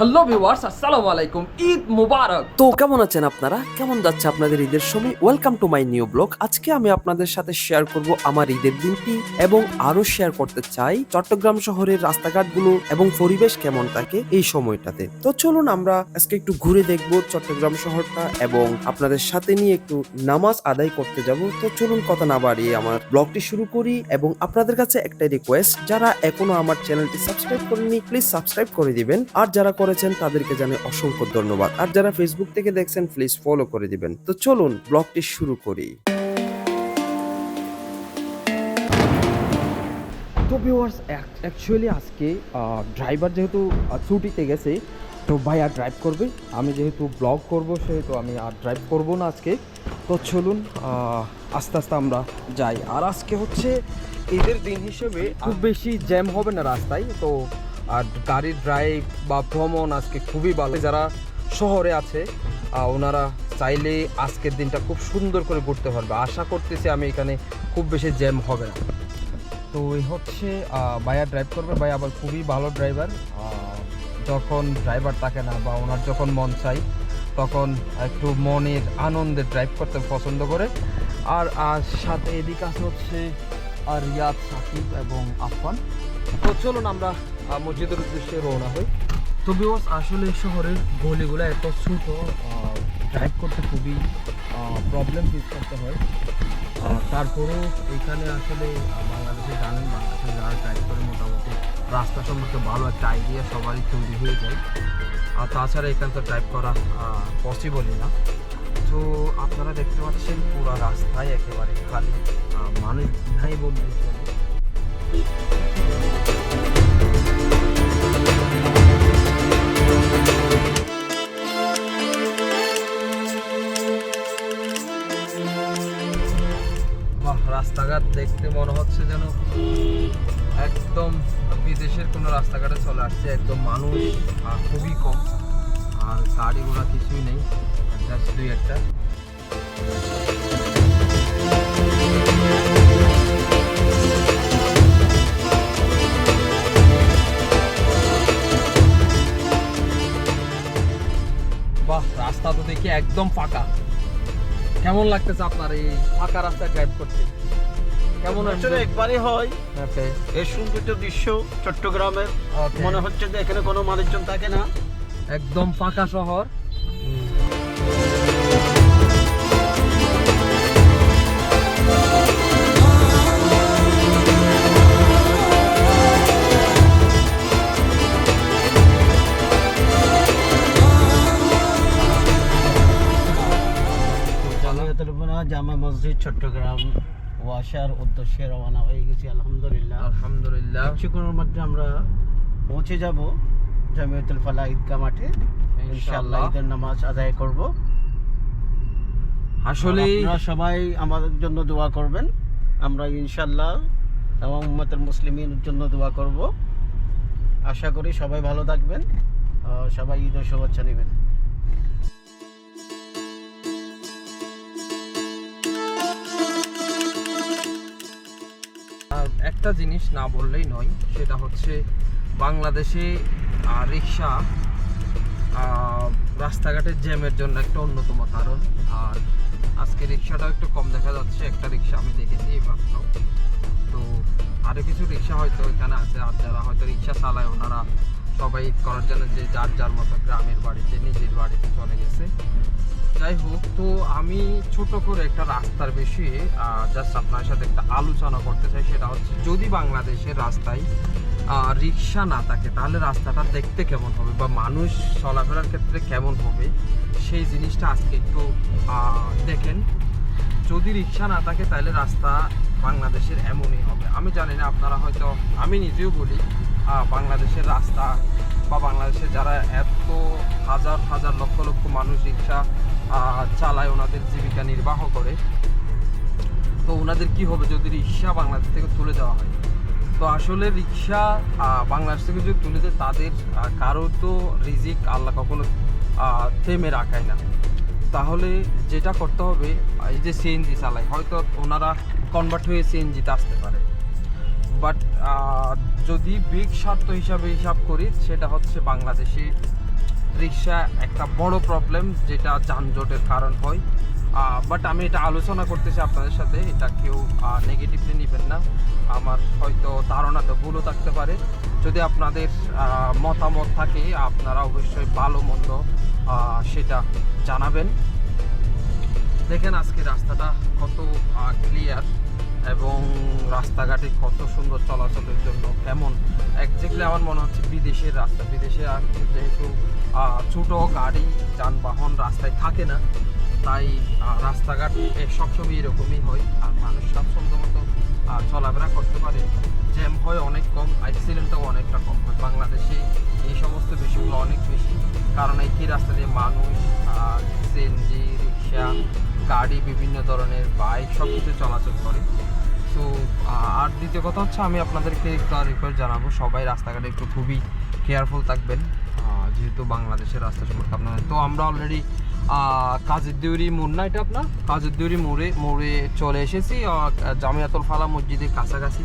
Hello viewers আসসালামু আলাইকুম ঈদ মুবারক তো কেমন আছেন আপনারা? কেমন যাচ্ছে আপনাদের ঈদের সময়? Welcome to my new blog আজকে আমি আপনাদের সাথে শেয়ার করব আমার ঈদের দিনটি এবং আরও শেয়ার করতে চাই চট্টগ্রাম শহরের রাস্তাঘাটগুলো এবং পরিবেশ কেমন থাকে এই সময়টাতে। তো চলুন আমরা আজকে একটু ঘুরে দেখব চট্টগ্রাম শহরটা এবং আপনাদের সাথে নিয়ে একটু নামাজ আদায় করতে যাব। তো চলুন কথা না বাড়িয়ে আমার ব্লগটি শুরু করি এবং আপনাদের কাছে একটা রিকোয়েস্ট যারা এখনও আমার চ্যানেলটি সাবস্ক্রাইব করেননি প্লিজ সাবস্ক্রাইব করে দিবেন। আর যারা করেছেন তাদেরকে জানাই অসংখ্য ধন্যবাদ। আর যারা ফেসবুক থেকে দেখছেন প্লিজ ফলো করে দিবেন। তো চলুন ব্লগটি শুরু করি। তো ভিউয়ার্স অ্যাকচুয়ালি আজকে ড্রাইভার যেহেতু ছুটিতে গেছে তো ভাই আর ড্রাইভ করবে। আমি যেহেতু ব্লগ করব সেহেতু আমি আর ড্রাইভ করব না আজকে। তো চলুন আস্তে আস্তে আমরা যাই। আর আজকে হচ্ছে ঈদের দিন হিসেবে খুব বেশি জ্যাম হবে না রাস্তায় তো আর গাড়ির ড্রাইভ বা ভ্রমণ আজকে খুবই ভালো। যারা শহরে আছে ওনারা চাইলে আজকের দিনটা খুব সুন্দর করে ঘুরতে পারবে। আশা করতেছি আমি এখানে খুব বেশি জ্যাম হবে না। তো এই হচ্ছে ভাইয়া ড্রাইভ করবে। ভাই আবার খুবই ভালো ড্রাইভার যখন ড্রাইভার থাকে না বা ওনার যখন মন চাই, তখন একটু মনের আনন্দে ড্রাইভ করতে পছন্দ করে। আর আর সাথে এদিকে আছে হচ্ছে রিয়াদ সাকিব এবং আফান তো চলুন আমরা মসজিদের উদ্দেশ্যে রওনা হই। তো বিকজ আসলে শহরের গলিগুলো এত ছোট ড্রাইভ করতে খুবই প্রবলেম ফেস করতে হয়। তারপরেও এখানে আসলে বাংলাদেশে জানেন বাংলাদেশে যারা ড্রাইভ করে মোটামুটি রাস্তা সম্পর্কে ভালো একটা আইডিয়া সবারই তৈরি হয়ে যায়। আর তাছাড়া এখানে তো ড্রাইভ করা পসিবলই না। তো আপনারা দেখতে পাচ্ছেন পুরো রাস্তায় একেবারে খালি মানুষ নাই বললেই চলে। রাস্তাঘাট দেখতে মনে হচ্ছে যেন একদম বিদেশের কোনো রাস্তাঘাটে চলে আসছে। একদম মানুষ খুবই কম। আর গাড়ি ঘোড়া কিছুই নেই। জাস্ট দুই একটা। বাহ, রাস্তা তো দেখি একদম ফাঁকা। কেমন লাগতেছে আপনার এই ফাঁকা রাস্তায় ড্রাইভ করতে? কেমন বছরে একবারই হয়। এই সৌন্দর্য দৃশ্য চট্টগ্রামের। মনে হচ্ছে যে এখানে কোনো মানুষজন থাকে না। একদম ফাঁকা শহর। জামা মসজিদ চট্টগ্রাম। ওয়াসার উদ্দেশ্যে রওনা হয়ে গেছি আলহামদুলিল্লাহ। আলহামদুলিল্লাহ। কিছুক্ষণের মধ্যে আমরা পৌঁছে যাব জামিয়াতুল ফালা ঈদগাহ মাঠে। ইনশাআল্লাহ। ঈদের নামাজ আদায় করব। আসলে আপনারা সবাই আমাদের জন্য দোয়া করবেন। আমরা ইনশাআল্লাহ এবং উম্মতের মুসলিমের জন্য দোয়া করব। আশা করি সবাই ভালো থাকবেন। সবাই ঈদের শুভেচ্ছা নেবেন। একটা জিনিস না বললেই নয়, সেটা হচ্ছে বাংলাদেশে রিক্সা রাস্তাঘাটের জ্যামের জন্য একটা অন্যতম কারণ। আর আজকে রিক্সাটাও একটু কম দেখা যাচ্ছে, একটা রিক্সা আমি দেখেছি এই মাত্র। তো আরও কিছু রিক্সা হয়তো এখানে আছে, আর যারা হয়তো রিক্সা চালায়, ওনারা সবাই করার জন্য যে যার যার মতো গ্রামের বাড়িতে, নিজের বাড়িতে চলে গেছে। যাই হোক, তো আমি ছোট করে একটা রাস্তার বিষয়ে জাস্ট আপনার সাথে একটা আলোচনা করতে চাই, সেটা হচ্ছে যদি বাংলাদেশের রাস্তায় রিক্সা না থাকে, তাহলে রাস্তাটা দেখতে কেমন হবে বা মানুষ চলাফেরার ক্ষেত্রে কেমন হবে? সেই জিনিসটা আজকে একটু দেখেন। যদি রিক্সা না থাকে, তাহলে রাস্তা বাংলাদেশের এমনই হবে। আমি জানি না, আপনারা হয়তো, আমি নিজেও বলি বাংলাদেশের রাস্তা বা বাংলাদেশে যারা এত হাজার হাজার লক্ষ লক্ষ মানুষ রিক্সা চালায়, ওনাদের জীবিকা নির্বাহ করে। তো ওনাদের কি হবে যদি রিক্সা বাংলাদেশ থেকে তুলে দেওয়া হয়? তো আসলে রিক্সা বাংলাদেশ থেকে যদি তুলে দেয়, তাদের কারও তো রিজিক আল্লাহ কখনো থেমে রাখায় না। তাহলে যেটা করতে হবে, এই যে সিএনজি চালায়, হয়তো ওনারা কনভার্ট হয়ে সিএনজিতে আসতে পারে। বাট যদি বিগ স্বার্থ হিসাবে হিসাব করি, সেটা হচ্ছে বাংলাদেশে রিক্সা একটা বড় প্রবলেম যেটা যানজটের কারণ হয়। বাট আমি এটা আলোচনা করতেছি আপনাদের সাথে, এটা কেউ নেগেটিভলি নেবেন না। আমার হয়তো ধারণাতে ভুলও থাকতে পারে। যদি আপনাদের মতামত থাকে, আপনারা অবশ্যই ভালো মন্দ সেটা জানাবেন। দেখেন আজকে রাস্তাটা কত ক্লিয়ার এবং রাস্তাঘাটে কত সুন্দর চলাচলের জন্য কেমন একজাক্টলি আমার মনে হচ্ছে বিদেশের রাস্তা। বিদেশে আর যেহেতু ছোট গাড়ি, যানবাহন রাস্তায় থাকে না, তাই রাস্তাঘাট সবসময় এরকমই হয়। আর মানুষ স্বাচ্ছন্দ্য মতো চলাফেরা করতে পারে। জ্যাম হয় অনেক কম অ্যাক্সিডেন্টও অনেকটা কম হয়। বাংলাদেশে এই সমস্ত বিষয়গুলো অনেক বেশি। কারণ একই রাস্তা দিয়ে মানুষ সিএনজি রিক্সা গাড়ি, বিভিন্ন ধরনের বাইক সব কিছু চলাচল করে। তো আর দ্বিতীয় কথা হচ্ছে আমি আপনাদেরকে একটা রিকোয়েস্ট জানাব, সবাই রাস্তাঘাটে একটু খুবই কেয়ারফুল থাকবেন যেহেতু বাংলাদেশের রাস্তা সম্পর্কে আপনাদের। তো আমরা অলরেডি কাজের দিউরি মোড় না এটা আপনার? কাজের দিউরি মোড়ে মোড়ে চলে এসেছি জামিয়াতুল ফালা মসজিদের কাছাকাছি।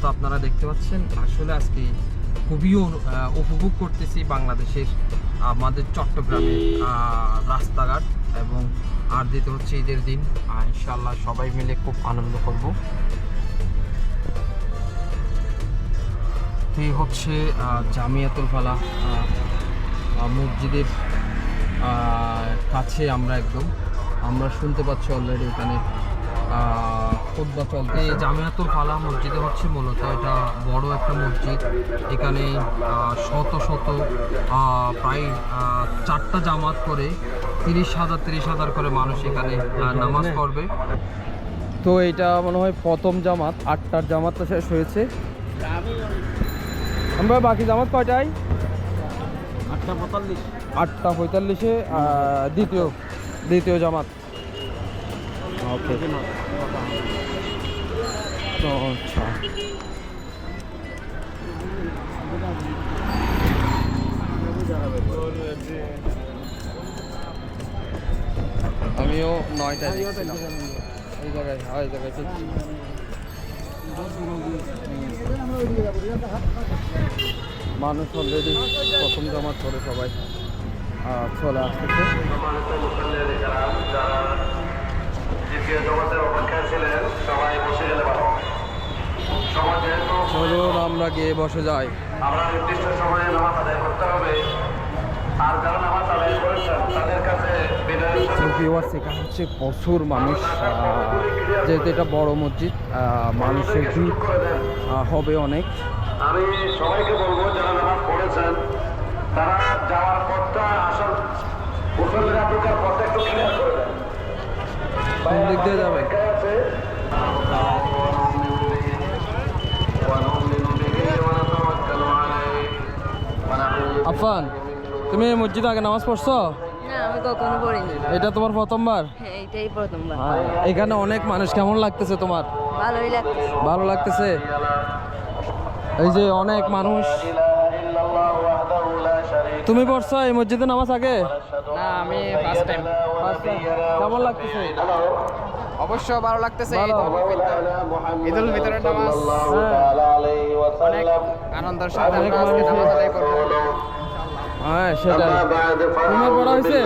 তো আপনারা দেখতে পাচ্ছেন, আসলে আজকে খুবই উপভোগ করতেছি বাংলাদেশের, আমাদের চট্টগ্রামের রাস্তাঘাট। এবং আর দিতে হচ্ছে ঈদের দিন। আহ, ইনশাল্লাহ সবাই মিলে খুব আনন্দ করব। এই হচ্ছে জামিয়াতুল ফালা মসজিদের কাছে আমরা একদম। আমরা শুনতে পাচ্ছি অলরেডি এখানে খুদ্া চলতে জামিয়াতুল ফালা মসজিদে হচ্ছে মূলত এটা বড় একটা মসজিদ। এখানে শত শত প্রায় চারটা জামাত করে তিরিশ হাজার তিরিশ হাজার করে মানুষ এখানে নামাজ পড়বে। তো এটা মনে হয় প্রথম জামাত আটটার জামাতটা শেষ হয়েছে। আমরা বাকি জামাত কয়টায়? আটটা পঁয়তাল্লিশ। আটটা পঁয়তাল্লিশে দ্বিতীয় দ্বিতীয় জামাত। ওকে। আচ্ছা। আমিও নয়টায় দেখছিলাম। এই জায়গায় হ্যাঁ, জায়গায় মানুষ অলরেডি প্রথম জামাত করে সবাই। চলে আসতেছে। চলুন আমরা গিয়ে বসে যাই। আমরা নির্দিষ্ট সময়ে নামাজ আদায় করতে হবে। হচ্ছে প্রচুর মানুষ যেহেতু এটা বড় মসজিদ মানুষের ভিড় হবে অনেক। আমি সবাইকে বলব যারা নামাজ পড়েছেন তারা যাওয়ার পথটা আসল আপনার একটু কোন দিক দিয়ে যাবে আফান। তুমি মসজিদে আগে নামাজ পড়ছো? এটা তোমার প্রথমবার? হ্যাঁ, এখানে অনেক মানুষ কেমন লাগতেছে তোমার? ভালো লাগতেছে? এই যে অনেক মানুষ। তুমি পড়ছো এই মসজিদে নামাজ আগে? না আমি ফার্স্ট টাইম কেমন লাগতেছে? অবশ্য ভালো লাগতেছে ঈদ ফিতরের নামাজ হ্যাঁ। অনেক আনন্দের সাথে নামাজ আদায় করব হ্যাঁ সেটা আচ্ছা,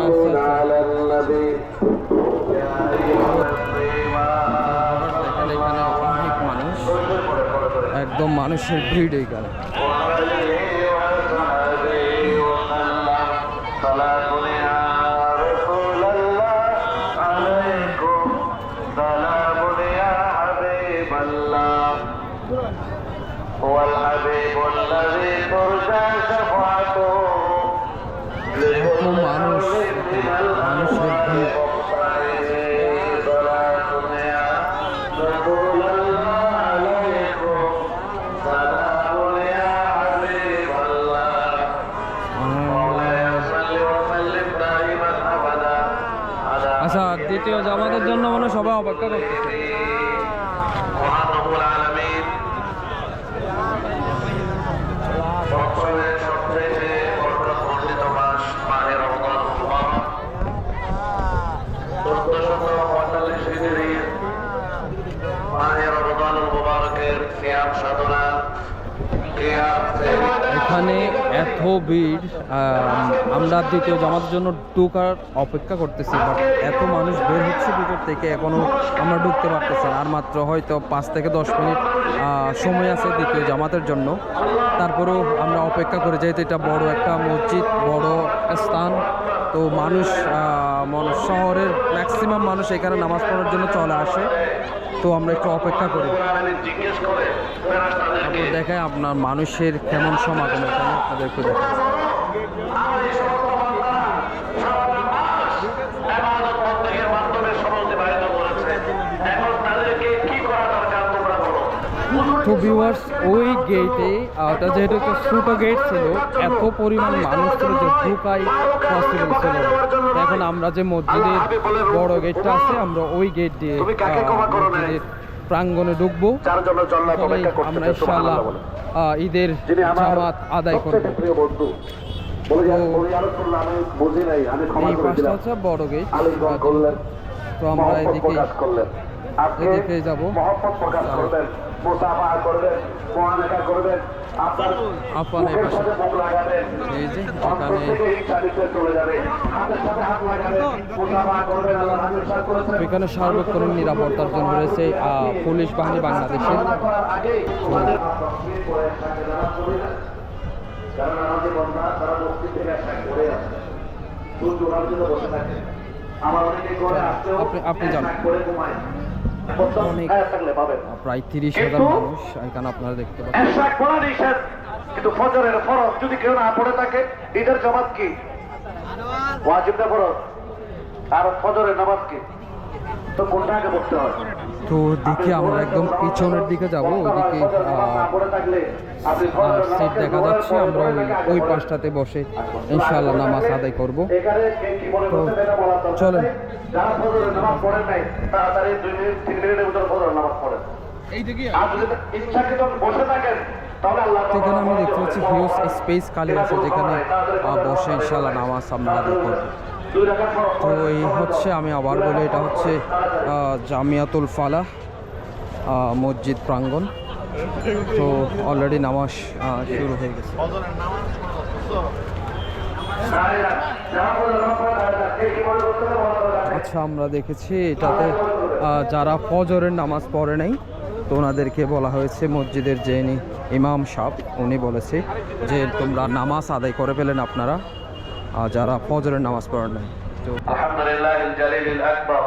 আচ্ছা। একদম মানুষের ভিড় এইখানে। দ্বিতীয় জামাতের জন্য মনে সবাই অপেক্ষা করতেছে। বছরের ভিড় আম, আমরা দ্বিতীয় জামাতের জন্য ঢোকার অপেক্ষা করতেছি বাট এত মানুষ বের হচ্ছে ভিতর থেকে এখনও আমরা ঢুকতে পারতেছি আর মাত্র হয়তো পাঁচ থেকে দশ মিনিট সময় আছে দ্বিতীয় জামাতের জন্য। তারপরেও আমরা অপেক্ষা করে যেহেতু এটা বড় একটা মসজিদ বড় স্থান তো মানুষ মন- শহরের ম্যাক্সিমাম মানুষ এখানে নামাজ পড়ার জন্য চলে আসে। তো আমরা একটু অপেক্ষা করি। তারপর দেখায় আপনার মানুষের কেমন সমাগম এখানে তোমরা বলো তো ভিউয়ার্স ওই গেটে ওটা যেহেতু একটা ছোটো গেট ছিল এত পরিমাণ মানুষ ছিল যে ঢুকাই পসিবল ছিল এখন আমরা যে মসজিদের বড় গেটটা আছে আমরা ওই গেট দিয়ে প্রাঙ্গণে ঢুকবো। আমরা ইনশাল্লাহ ঈদের জামাত আদায় করব। এই পাশটা হচ্ছে বড় গেট তো আমরা এদিকে এদিকে যাব। মহব্বত করবেন মহানেকা করবেন আপনার মুখের সাথে মুখ লাগাবেন। অন্তর এখানে থেকে হিংসা নিতে চলে যাবে। হাতের সাথে হাত লাগাবেন মুসাফা করবেন আল্লাহ হাবিব সাহেব করেছেন এখানে সার্বক্ষণিক নিরাপত্তার জন্য রয়েছে পুলিশ বাহিনী বাংলাদেশের। নামাজ আমাদের তকবীর করে একসাথে নামাজ পড়ি না। যারা নামাজে বন্ধা তারা মসজিদ থেকে একসাথে পড়ে আছে। সূর্য জন্য বসে থাকে। আমার অনেকে করে আসতেও আপনি- আপনি যান। করে ঘুমায়। প্রত্যেক অনেক- প্রায় তিরিশ হাজার মানুষ এখানে আপনারা দেখতে পাচ্ছেন। কিন্তু ফজরের ফরজ যদি কেউ না পড়ে থাকে ঈদের জমাত কি? ওয়াজিবটা ফরজ? আর ফজরের নামাজ কি? তো কোনটা আগে পড়তে হয়? তো দেখি আমরা একদম পিছনের দিকে যাব ওইদিকে সিট দেখা যাচ্ছে আমরা ওই ওই পাশটাতে বসে ইনশাআল্লাহ নামাজ আদায় করব। তো চলেন। এখানে আমি দেখতে পাচ্ছি হিউজ স্পেস খালি আছে যেখানে বসে ইনশাআল্লাহ নামাজ আমরা আদায় করব। তো এই হচ্ছে আমি আবার বলি, এটা হচ্ছে জামিয়াতুল ফালাহ মসজিদ প্রাঙ্গণ তো অলরেডি নামাজ শুরু হয়ে গেছে। আচ্ছা আমরা দেখেছি এটাতে যারা ফজরের নামাজ পড়ে নাই, তো ওনাদেরকে বলা হয়েছে মসজিদের যে ইমাম সাহ উনি বলেছে যে তোমরা নামাজ আদায় করে ফেলেন আপনারা যারা ফজরের নামাজ পড়েন নাই তো الحمد لله الجليل الأكبر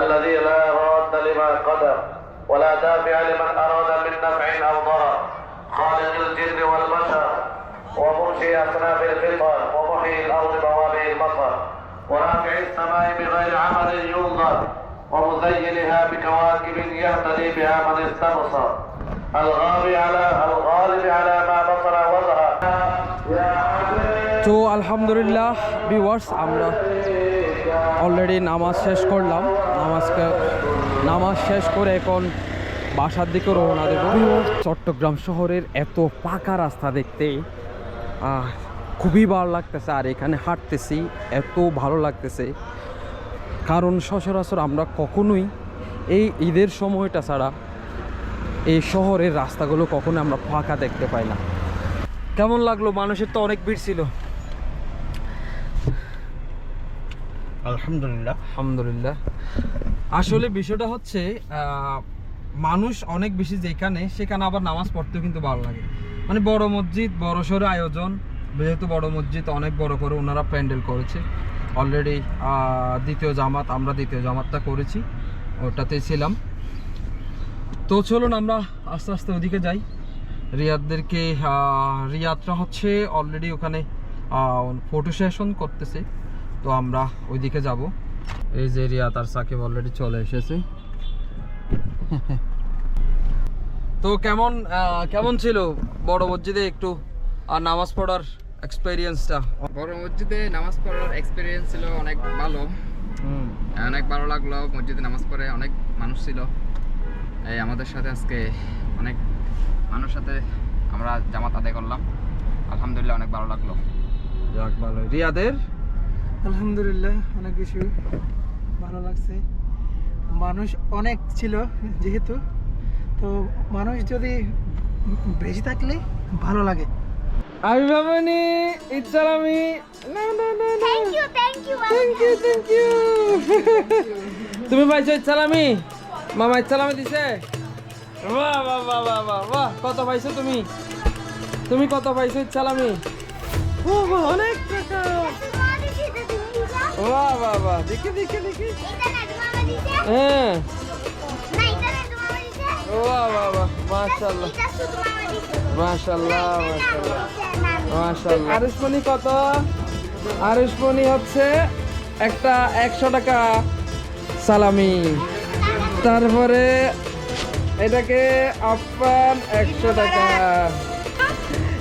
الذي لا راد لما قدر ولا دافع لمن أراد من نفع أو ضرر خالق الجن والبشر ومنشئ أصناف الفطر ومحيي الأرض بوابع المطر ورافع السماء بغير عمل ينظر ومزينها بكواكب يهتدي بها من استبصر الغالب على الغالب على ما بصر وظهر يا حبيب তো আলহামদুলিল্লাহ ভিউয়ার্স আমরা অলরেডি নামাজ শেষ করলাম। নামাজকে, নামাজ শেষ করে এখন বাসার দিকে রওনা দেব। চট্টগ্রাম শহরের এত পাকা রাস্তা দেখতে খুবই ভালো লাগতেছে। আর এখানে হাঁটতেছি, এত ভালো লাগতেছে। কারণ সচরাচর আমরা কখনোই এই ঈদের সময়টা ছাড়া এই শহরের রাস্তাগুলো কখনো আমরা ফাঁকা দেখতে পাই না। কেমন লাগল? মানুষের তো অনেক ভিড় ছিল। আলহামদুলিল্লাহ। আলহামদুলিল্লাহ। আসলে বিষয়টা হচ্ছে মানুষ অনেক বেশি যেখানে, সেখানে আবার নামাজ পড়তেও কিন্তু ভালো লাগে। মানে বড় মসজিদ, বড় সড়ো আয়োজন, যেহেতু বড় মসজিদ, অনেক বড় করে ওনারা প্যান্ডেল করেছে। অলরেডি দ্বিতীয় জামাত, আমরা দ্বিতীয় জামাতটা করেছি ওটাতেই ছিলাম। তো চলুন আমরা আস্তে আস্তে ওদিকে যাই। রিয়াদদেরকে রিয়াদটা হচ্ছে অলরেডি ওখানে ফটো সেশন করতেছে। তো আমরা ওইদিকে যাব। এই যে রিয়াদ আর সাকিব অলরেডি চলে এসেছে। তো কেমন কেমন ছিল বড় মসজিদে একটু আর নামাজ পড়ার এক্সপেরিয়েন্সটা বড় মসজিদে নামাজ পড়ার এক্সপিরিয়েন্স ছিল অনেক ভালো। অনেক ভালো লাগল মসজিদে নামাজ পড়ে অনেক মানুষ ছিল। এই আমাদের সাথে আজকে অনেক মানুষ সাথে আমরা জামাত আদায় করলাম। আলহামদুলিল্লাহ অনেক ভালো লাগল। যাক ভালো। রিয়াদের? আলহামদুলিল্লাহ অনেক কিছু ভালো লাগছে। মানুষ অনেক ছিল যেহেতু তো মানুষ যদি বেশি থাকলে ভালো লাগে। আমি ভাবনি ইচ্ছালামি না না না না। Thank you thank you thank you thank you তুমি পাইছো ইচ্ছালামি? মামা ইচ্ছালামি দিছে? বাহ বাহ বাহ বাহ বাহ বাহ কত পাইছো তুমি? তুমি কত পাইছো ইচ্ছালামি? ও বাহ, অনেক টাকা। হ্যাঁ। কত? হচ্ছে একটা একশো টাকা সালামি। তারপরে এটাকে আপ্যান একশো টাকা।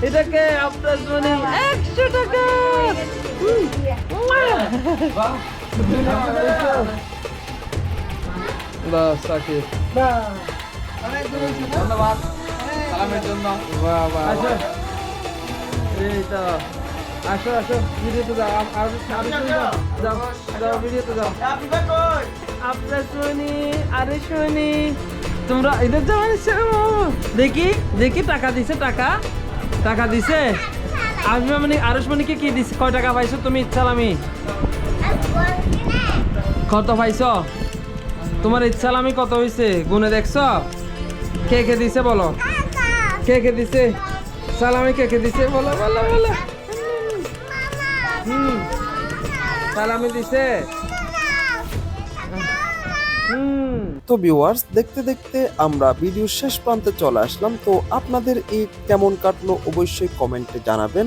এটাকে আপনার মানে একশো টাকা। সাকিব ধন্যবাদ। সালামের জন্য। বাহ বাহ আসো। এই তো আসো আসো ভিডিওতে যাও। আর যাও। যাও যাও ভিডিওতে যাও। আপনার শুনি আরে শুনি তোমরা এদের দেখি দেখি টাকা দিছে টাকা। টাকা দিছে? আসবে মানে আরুষমণিকে কি দিছে? কয় টাকা পাইছো তুমি, ইচ্ছালামি? কত পাইছো? তোমার ইচ্ছালামি কত হয়েছে গুনে দেখছ? কে কে দিছে বলো? কে কে দিছে? সালামি কে কে দিছে? বলো বলো বলো। হুম। সালামি দিছে? হুম। তো ভিউয়ার্স দেখতে দেখতে আমরা ভিডিও শেষ প্রান্তে চলে আসলাম। তো আপনাদের এই কেমন কাটলো অবশ্যই কমেন্টে জানাবেন।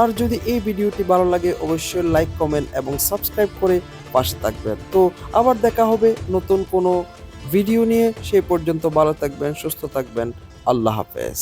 আর যদি এই ভিডিওটি ভালো লাগে, অবশ্যই লাইক কমেন্ট এবং সাবস্ক্রাইব করে পাশে থাকবেন। তো আবার দেখা হবে নতুন কোনো ভিডিও নিয়ে। সেই পর্যন্ত ভালো থাকবেন, সুস্থ থাকবেন। আল্লাহ হাফেজ।